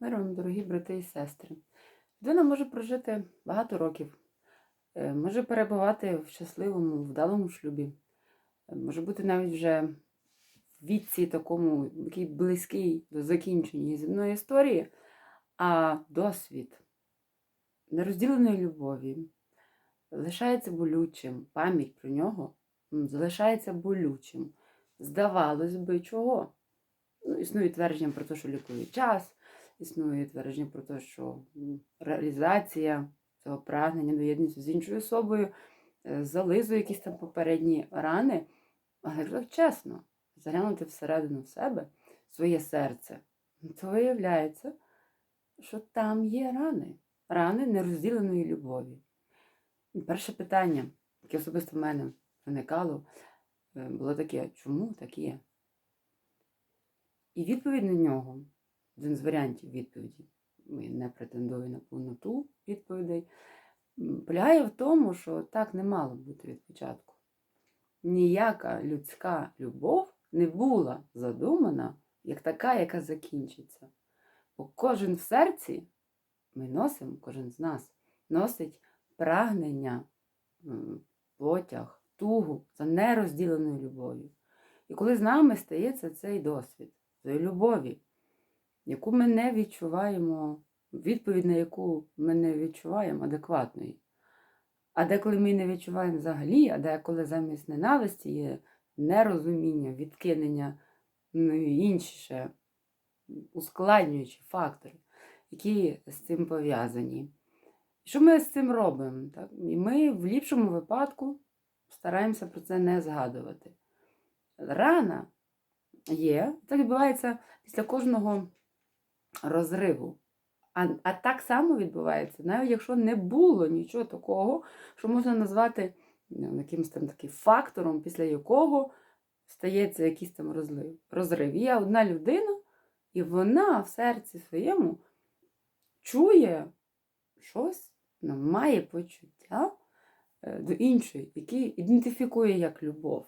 Миром, дорогі брати і сестри. Людина може прожити багато років, е, може перебувати в щасливому, вдалому шлюбі, е, може бути навіть вже в віці такому, який близький до закінчення земної історії, а досвід нерозділеної любові лишається болючим, пам'ять про нього залишається болючим. Здавалось би, чого? Ну, існує твердження про те, що лікує час, існує твердження про те, що реалізація цього прагнення до єдності з іншою особою е, зализує якісь там попередні рани. Але якщо чесно, заглянути всередину себе, своє серце, то виявляється, що там є рани, рани нерозділеної любові. Перше питання, яке особисто в мене виникало, е, було таке: чому так є? І відповідь на нього, один з варіантів відповіді, я не претендую на повноту відповідей, полягає в тому, що так не мало бути від початку. Ніяка людська любов не була задумана як така, яка закінчиться. Бо кожен в серці ми носимо, кожен з нас носить прагнення, потяг, тугу за нерозділеною любов'ю. І коли з нами стається цей досвід, цієї любові, яку ми не відчуваємо, відповідь на яку ми не відчуваємо адекватної. А деколи ми не відчуваємо взагалі, а деколи замість ненависті є нерозуміння, відкинення, ну і інші ще ускладнюючі фактори, які з цим пов'язані. І що ми з цим робимо? Так? І ми в ліпшому випадку стараємося про це не згадувати. Рана є, це відбувається після кожного розриву. А, а так само відбувається, навіть якщо не було нічого такого, що можна назвати ну, якимось там таким фактором, після якого стається якийсь там розлив, розрив. Є одна людина, і вона в серці своєму чує щось, має почуття е, до іншої, які ідентифікує як любов.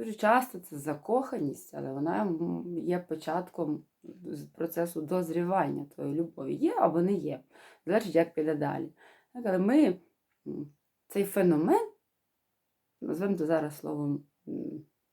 Дуже часто це закоханість, але вона є початком процесу дозрівання твоєї любові. Є або не є. Залежить, як піде далі. Так, Але ми цей феномен, назвемо це зараз словом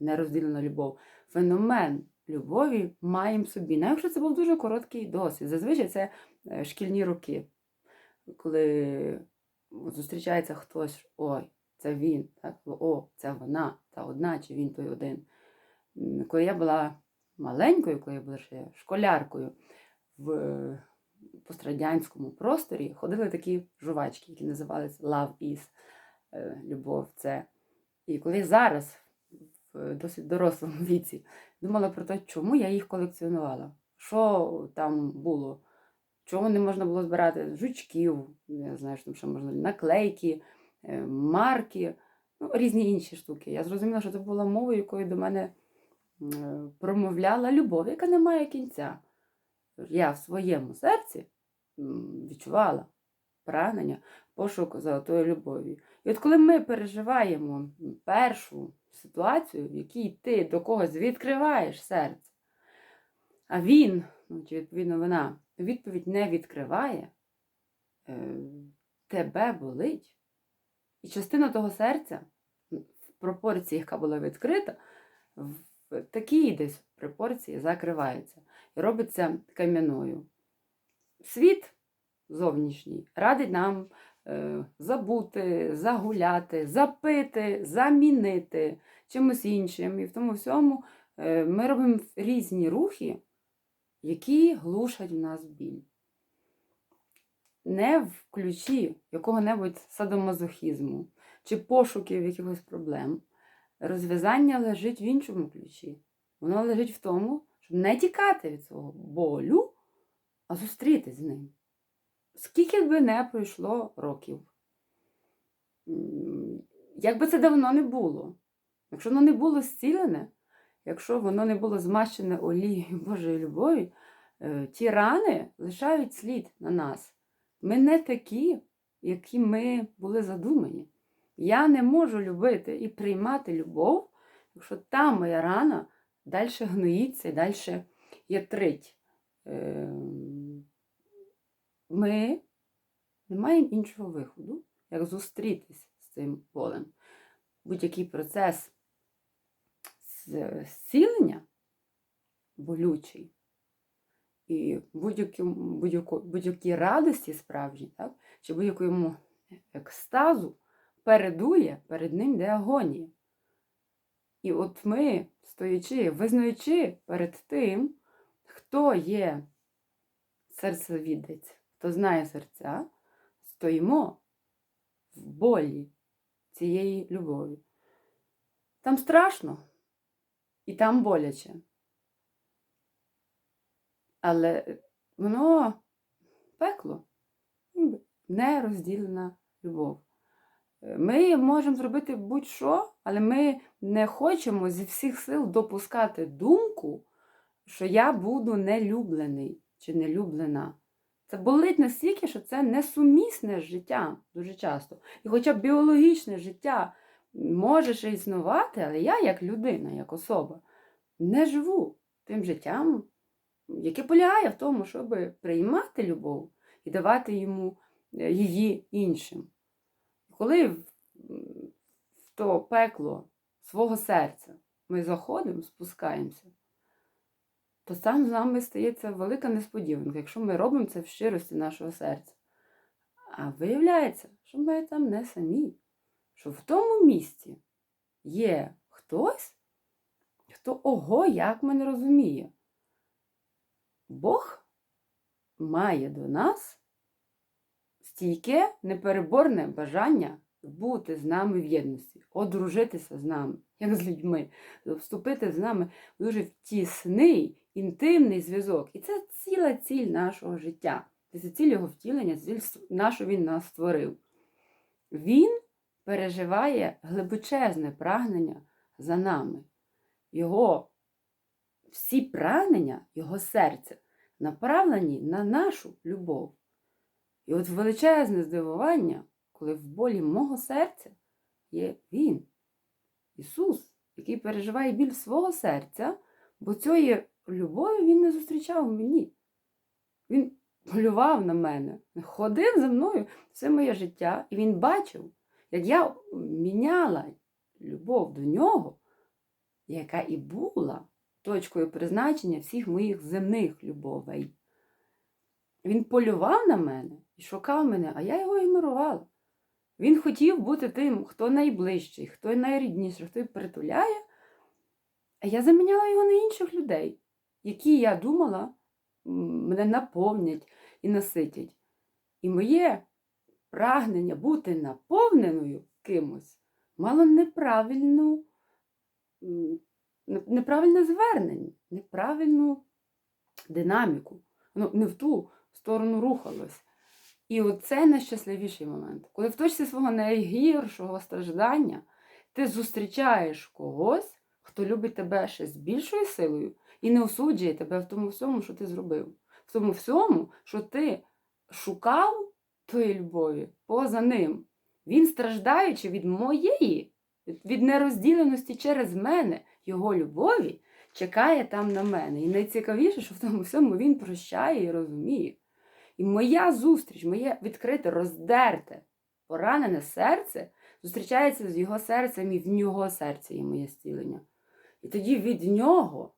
нерозділена любов, феномен любові маємо собі. Навіть якщо це був дуже короткий досвід. Зазвичай це е, шкільні роки, коли зустрічається хтось, ой, це він, так, о, це вона, та одна, чи він той один. Коли я була маленькою, коли я була ще школяркою в е, пострадянському просторі, ходили такі жувачки, які називалися Love is, е, любов це. І коли зараз, в досить дорослому віці, думала про те, чому я їх колекціонувала, що там було, чого не можна було збирати? Жучків, я знаю, що там ще можна наклейки, марки, ну, різні інші штуки. Я зрозуміла, що це була мова, якою до мене е, промовляла любов, яка не має кінця. Я в своєму серці відчувала прагнення, пошук золотої любові. І от коли ми переживаємо першу ситуацію, в якій ти до когось відкриваєш серце, а він, ну, чи відповідно вона, відповідь не відкриває, е, тебе болить. І частина того серця, в пропорції, яка була відкрита, в такій десь пропорції закривається і робиться кам'яною. Світ зовнішній радить нам е, забути, загуляти, запити, замінити чимось іншим. І в тому всьому е, ми робимо різні рухи, які глушать в нас біль. Не в ключі якого-небудь садомазохізму чи пошуків якихось проблем. Розв'язання лежить в іншому ключі. Воно лежить в тому, щоб не тікати від свого болю, а зустрітись з ним. Скільки би не пройшло років, М, як би це давно не було, якщо воно не було зцілене, якщо воно не було змащене олією Божої любові, е, ті рани лишають слід на нас. Ми не такі, які ми були задумані. Я не можу любити і приймати любов, якщо та моя рана далі гноїться і далі ятрить. Е, ми не маємо іншого виходу, як зустрітись з цим болем. Будь-який процес зцілення болючий і будь-яко- будь-якій радості справжній, так? чи будь-якому екстазу передує, перед ним де агонія. І от ми, стоячи, визнаючи перед тим, хто є серцевідець, хто знає серця, стоїмо в болі цієї любові. Там страшно і там боляче. Але воно пекло, ніби нерозділена любов. Ми можемо зробити будь-що, але ми не хочемо зі всіх сил допускати думку, що я буду нелюблений чи нелюблена. Це болить настільки, що це несумісне з життям дуже часто. І хоча біологічне життя може ще існувати, але я, як людина, як особа, не живу тим життям, яке полягає в тому, щоб приймати любов і давати йому е, її іншим. Коли в то пекло свого серця ми заходимо, спускаємося, то сам з нами стається велика несподіванка, якщо ми робимо це в щирості нашого серця. А виявляється, що ми там не самі, що в тому місці є хтось, хто ого, як мене розуміє. Бог має до нас стійке, непереборне бажання бути з нами в єдності, одружитися з нами, як з людьми, вступити з нами в дуже тісний, інтимний зв'язок. І це ціла ціль нашого життя. Це ціль його втілення, ціль, що він нас створив. Він переживає глибочезне прагнення за нами. Його всі прагнення, його серця направлені на нашу любов. І от величезне здивування, коли в болі мого серця є Він, Ісус, який переживає біль свого серця, бо цієї любові Він не зустрічав мені. Він полював на мене, ходив за мною все моє життя, і він бачив, як я міняла любов до нього, яка і була точкою призначення всіх моїх земних любовей. Він полював на мене і шукав мене, а я його ігнорувала. Він хотів бути тим, хто найближчий, хто найрідніший, хто притуляє, а я заміняла його на інших людей, які, я думала, мене наповнять і наситять. І моє прагнення бути наповненою кимось мало неправильну, неправильне звернення, неправильну динаміку. Воно не в ту сторону рухалось. І оце найщасливіший момент. Коли в точці свого найгіршого страждання ти зустрічаєш когось, хто любить тебе ще з більшою силою і не осуджує тебе в тому всьому, що ти зробив, в тому всьому, що ти шукав тої любові поза ним. Він, страждаючи від моєї, від нерозділеності через мене, його любові, чекає там на мене. І найцікавіше, що в тому всьому він прощає і розуміє. І моя зустріч, моє відкрите, роздерте, поранене серце зустрічається з його серцем, і в нього серце є моє зцілення. І тоді від нього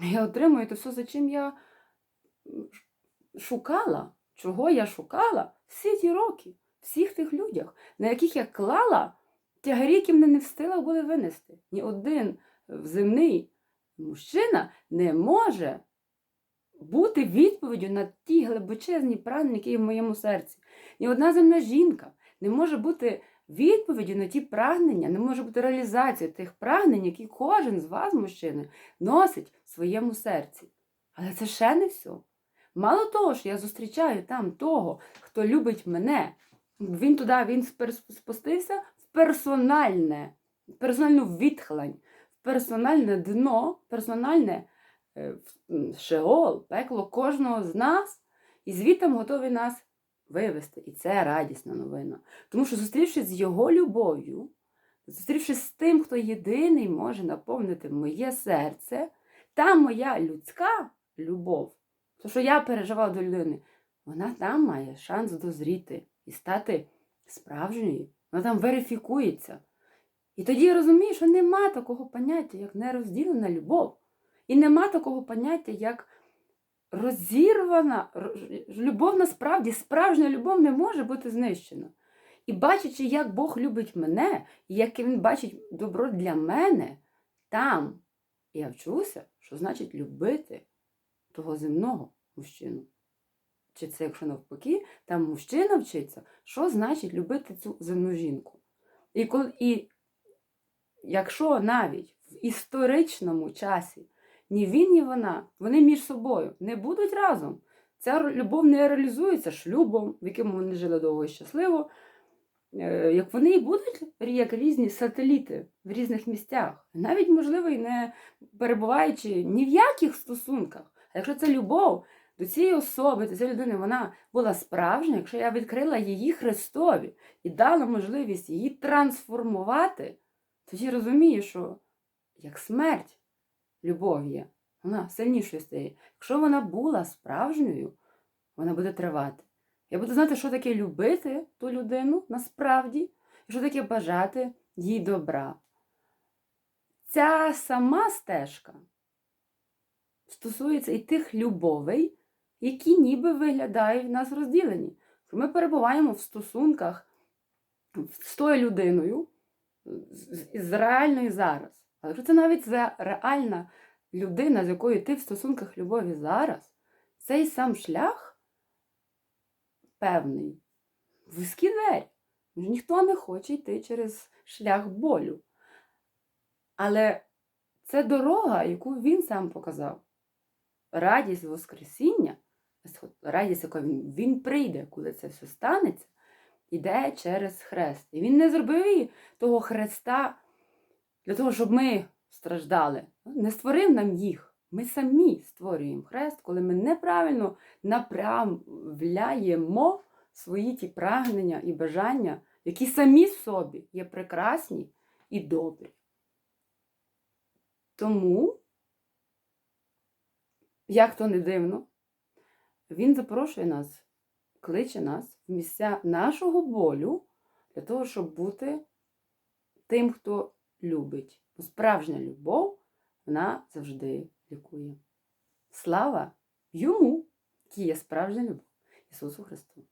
я отримую те все, за чим я шукала, чого я шукала всі ті роки, всіх тих людях, на яких я клала тягарі, які мене не встигла були винести. Ні один земний мужчина не може бути відповіддю на ті глибочезні прагнення, які є в моєму серці. Ні одна земна жінка не може бути відповіддю на ті прагнення, не може бути реалізацією тих прагнень, які кожен з вас, мужчини, носить в своєму серці. Але це ще не все. Мало того, що я зустрічаю там того, хто любить мене, він туди він спустився персональне, персональну відхлань, персональне дно, персональне е, шеол, пекло кожного з нас, і звітом готовий нас вивести. І це радісна новина. Тому що, зустрівшись з його любов'ю, зустрівшись з тим, хто єдиний може наповнити моє серце, та моя людська любов, то, що я переживав до людини, вона там має шанс дозріти і стати справжньою. Вона там верифікується. І тоді я розумію, що нема такого поняття, як нерозділена любов. І нема такого поняття, як розірвана любов насправді, справжня любов не може бути знищена. І бачачи, як Бог любить мене, і як Він бачить добро для мене, там я вчуся, що значить любити того земного мужчину. Чи це, якщо навпаки, там мужчина вчиться, що значить любити цю земну жінку. І, коли, і якщо навіть в історичному часі ні він, ні вона, вони між собою не будуть разом. Ця любов не реалізується шлюбом, в якому вони жили довго і щасливо. Е, Як вони і будуть як різні сателіти в різних місцях, навіть, можливо, і не перебуваючи ні в яких стосунках. А якщо це любов до цієї особи, до цієї людини, вона була справжня, якщо я відкрила її Христові і дала можливість її трансформувати, тоді розумію, що як смерть любов є, вона сильнішою стає. Якщо вона була справжньою, вона буде тривати. Я буду знати, що таке любити ту людину насправді, і що таке бажати їй добра. Ця сама стежка стосується і тих любовей, які ніби виглядають в нас розділені. Ми перебуваємо в стосунках з тою людиною, з, реальною зараз. Але якщо це навіть за реальна людина, з якою ти в стосунках любові зараз, цей сам шлях певний, вузькі двері. Ніхто не хоче йти через шлях болю. Але це дорога, яку він сам показав. Радість Воскресіння, радість, яка він, він прийде, коли це все станеться, іде через хрест. І він не зробив її того хреста для того, щоб ми страждали. Не створив нам їх. Ми самі створюємо хрест, коли ми неправильно направляємо свої ті прагнення і бажання, які самі собі є прекрасні і добрі. Тому, як то не дивно, він запрошує нас, кличе нас в місця нашого болю для того, щоб бути тим, хто любить. Бо справжня любов, вона завжди лікує. Слава йому, який є справжня любов Ісусу Христу.